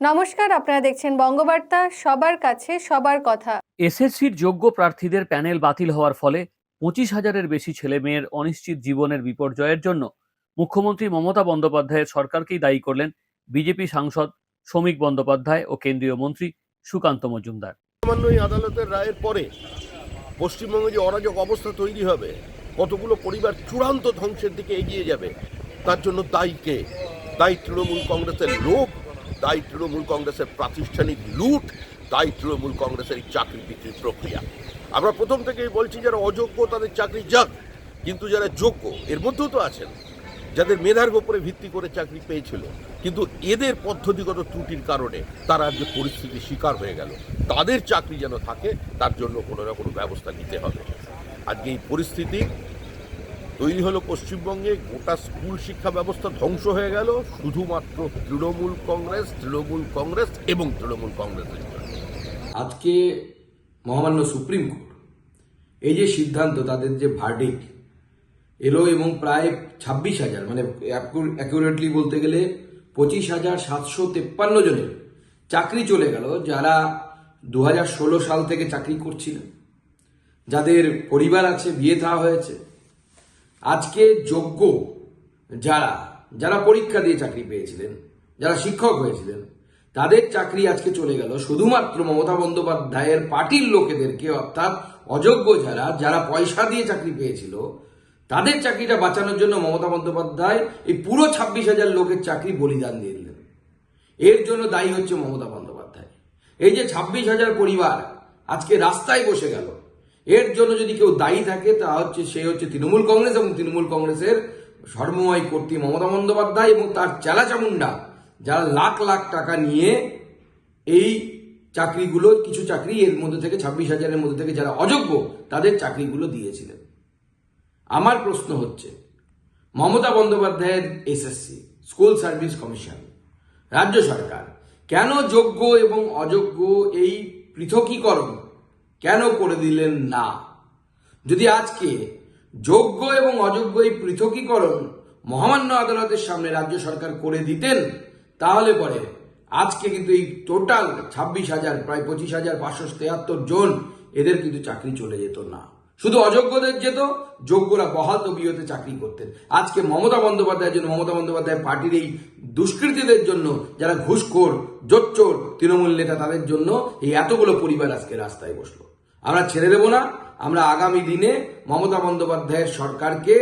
নমস্কার আপনারা দেখছেন বঙ্গবার্তা সবার কাছে সবার কথা। এসএসসির যোগ্য প্রার্থীদের প্যানেল বাতিল হওয়ার ফলে পঁচিশ হাজারের বেশি ছেলে মেয়ের অনিশ্চিত জীবনের বিপর্যয়ের জন্য মুখ্যমন্ত্রী মমতা বন্দ্যোপাধ্যায়ের সরকারকেই দায়ী করলেন বিজেপি সাংসদ শ্রমিক বন্দ্যোপাধ্যায় ও কেন্দ্রীয় মন্ত্রী সুকান্ত মজুমদার। এই আদালতের রায়ের পরে পশ্চিমবঙ্গে যে অরাজক অবস্থা তৈরি হবে কতগুলো পরিবার চূড়ান্ত ধ্বংসের দিকে এগিয়ে যাবে তার জন্য দায়ী কে? দায়ী তৃণমূল কংগ্রেসের লোভ দায়ী তৃণমূল কংগ্রেসের প্রাতিষ্ঠানিক লুট তাই তৃণমূল কংগ্রেসের চাকরি বিক্রির প্রক্রিয়া। আমরা প্রথম থেকেই বলছি যারা অযোগ্য তাদের চাকরি যাক, কিন্তু যারা যোগ্য, এর মধ্যেও তো আছেন, যাদের মেধার উপরে ভিত্তি করে চাকরি পেয়েছিল, কিন্তু এদের পদ্ধতিগত ত্রুটির কারণে তারা যে পরিস্থিতির শিকার হয়ে গেল। তাদের চাকরি যেন থাকে, তার জন্য কোনো না কোনো ব্যবস্থা নিতে হবে। আজকে এই পরিস্থিতি তৈরি হলো পশ্চিমবঙ্গে, গোটা স্কুল শিক্ষা ব্যবস্থা ধ্বংস হয়ে গেল, শুধুমাত্র তৃণমূল কংগ্রেস তৃণমূল কংগ্রেস এবং তৃণমূল কংগ্রেসের আজকে মহামান্য সুপ্রিম কোর্ট এই যে সিদ্ধান্ত, তাদের যে ভার্ডিক এলো এবং প্রায় ছাব্বিশ হাজার মানে অ্যাকুরেটলি বলতে গেলে পঁচিশ হাজার সাতশো তেপ্পান্ন জনের চাকরি চলে গেল, যারা দু হাজার ষোলো সাল থেকে চাকরি করছিলেন। যাদের পরিবার আছে, বিয়ে থাওয়া হয়েছে আজকে যোগ্য যারা যারা পরীক্ষা দিয়ে চাকরি পেয়েছিলেন, যারা শিক্ষক হয়েছিলেন, তাদের চাকরি আজকে চলে গেল। শুধুমাত্র মমতা বন্দ্যোপাধ্যায়ের পার্টির লোকেদেরকে অর্থাৎ অযোগ্য যারা যারা পয়সা দিয়ে চাকরি পেয়েছিল, তাদের চাকরিটা বাঁচানোর জন্য মমতা বন্দ্যোপাধ্যায় এই পুরো ছাব্বিশ হাজার লোকের চাকরি বলিদান দিয়ে দিলেন। এর জন্য দায়ী হচ্ছে মমতা বন্দ্যোপাধ্যায়। এই যে ছাব্বিশ হাজার পরিবার আজকে রাস্তায় বসে গেল এর জন্য যদি কেউ দায়ী থাকে, তা হচ্ছে সে হচ্ছে তৃণমূল কংগ্রেস এবং তৃণমূল কংগ্রেসের সর্বময় কর্তৃ মমতা বন্দ্যোপাধ্যায় এবং তার চেলা চামুন্ডা যারা লাখ লাখ টাকা নিয়ে এই চাকরিগুলো, কিছু চাকরি এর মধ্যে থেকে, ছাব্বিশ হাজারের মধ্যে থেকে যারা অযোগ্য, তাদের চাকরিগুলো দিয়েছিলেন। আমার প্রশ্ন হচ্ছে, মমতা বন্দ্যোপাধ্যায়ের এসএসসি, স্কুল সার্ভিস কমিশন, রাজ্য সরকার কেন যোগ্য এবং অযোগ্য এই পৃথকীকরণ কেন করে দিলেন না? যদি আজকে যোগ্য এবং অযোগ্য এই পৃথকীকরণ মহামান্য আদালতের সামনে রাজ্য সরকার করে দিতেন, তাহলে পরে আজকে কিন্তু এই টোটাল ছাব্বিশ হাজার, প্রায় পঁচিশ হাজার পাঁচশো তেহাত্তর জন এদের কিন্তু চাকরি চলে যেত না। শুধু অযোগ্যদের যেত, যোগ্যরা বহাল তবিয়তে চাকরি করতেন। আজকে মমতা বন্দ্যোপাধ্যায়ের জন্য, মমতা বন্দ্যোপাধ্যায় পার্টির এই দুষ্কৃতীদের জন্য, যারা ঘুষখোর, জোচ্চোর, তৃণমূল নেতা, তাদের জন্য এই এতগুলো পরিবার আজকে রাস্তায় বসল। আমরা ছেড়ে দেব না। আমরা আগামী দিনে মমতা বন্দ্যোপাধ্যায়ের সরকারকে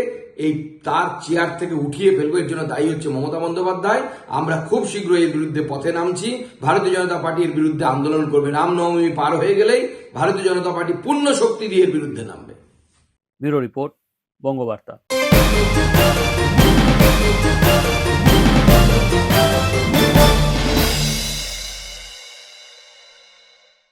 এই তার চেয়ার থেকে উঠিয়ে ফেলব। এর জন্য দায়ী হচ্ছে মমতা বন্দ্যোপাধ্যায়। আমরা খুব শীঘ্রই এর বিরুদ্ধে পথে নামছি। ভারতীয় জনতা পার্টি এর বিরুদ্ধে আন্দোলন করবে। রামনবমী পার হয়ে গেলেই ভারতীয় জনতা পার্টি পূর্ণ শক্তি দিয়ে বিরুদ্ধে নামবে। Bureau report, Bangabarta.